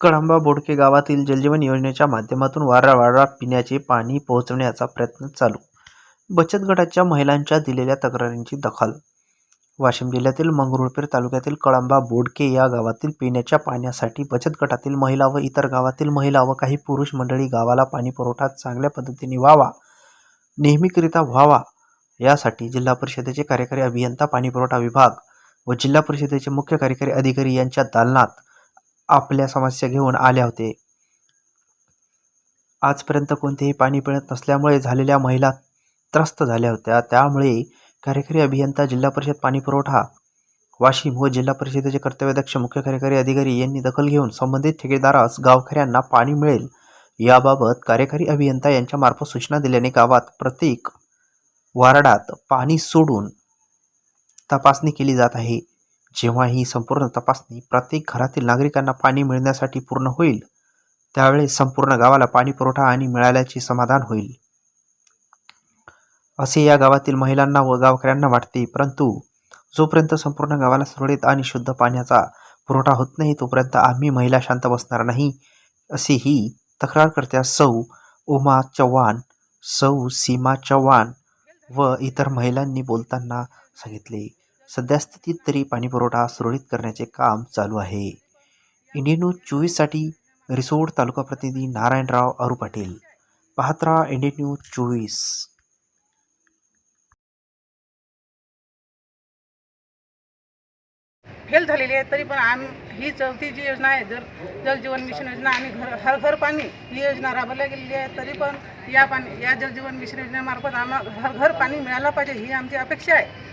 कळंबा बोडके गावातील जलजीवन योजनेच्या माध्यमातून वारंवार पिण्याचे पाणी पोहोचवण्याचा प्रयत्न चालू. बचत गटाच्या महिलांच्या दिलेल्या तक्रारींची दखल. वाशिम जिल्ह्यातील मंगरुळपीर तालुक्यातील कळंबा बोडके या गावातील पिण्याच्या पाण्यासाठी बचत गटातील महिला व इतर गावातील महिला व काही पुरुष मंडळी गावाला पाणी पुरवठा चांगल्या पद्धतीने व्हावा नेहमीकरिता व्हावा यासाठी जिल्हा परिषदेचे कार्यकारी अभियंता पाणीपुरवठा विभाग व जिल्हा परिषदेचे मुख्य कार्यकारी अधिकारी यांच्या दालनात आपल्या समस्या घेऊन आल्या होते. आजपर्यंत कोणतेही पाणी मिळत नसल्यामुळे झालेल्या महिला त्रस्त झाल्या होत्या. त्यामुळे कार्यकारी अभियंता जिल्हा परिषद पाणीपुरवठा वाशिम व जिल्हा परिषदेचे कर्तव्यदक्ष मुख्य कार्यकारी अधिकारी यांनी दखल घेऊन संबंधित ठेकेदारास गावकऱ्यांना पाणी मिळेल याबाबत कार्यकारी अभियंता यांच्यामार्फत सूचना दिल्याने गावात प्रत्येक वार्डात पाणी सोडून तपासणी केली जात आहे. जेव्हा ही संपूर्ण तपासणी प्रत्येक घरातील नागरिकांना पाणी मिळण्यासाठी पूर्ण होईल त्यावेळेस संपूर्ण गावाला पाणी पुरवठा आणि मिळाल्याचे समाधान होईल. असे या गावातील महिलांना व गावकऱ्यांना वाटते परंतु जोपर्यंत संपूर्ण गावाला सुरळीत आणि शुद्ध पाण्याचा पुरवठा होत नाही तोपर्यंत आम्ही महिला शांत बसणार नाही असेही तक्रारकर्त्या सौ उमा चव्हाण सौ सीमा चव्हाण व इतर महिलांनी बोलताना सांगितले. सद्यस्थितीत तरी पाणीपुरवठा सुरळीत करण्याचे काम चालू आहे. इंडियन न्यूज चोवीससाठी रिसोड तालुका प्रतिनिधी नारायणराव अरू पाटील. पाहत राहा इंडियन न्यूज चोवीस. फेल झालेली आहे तरी पण आम्ही ही चौथी जी योजना आहे जर जीवन मिशन योजना आम्ही घर हर घर पाणी ही योजना राबवल्या गेलेली आहे तरी पण या पाणी या जल जीवन मिशन योजनेमार्फत आम्हाला घर घर पाणी मिळायला पाहिजे ही आमची अपेक्षा आहे.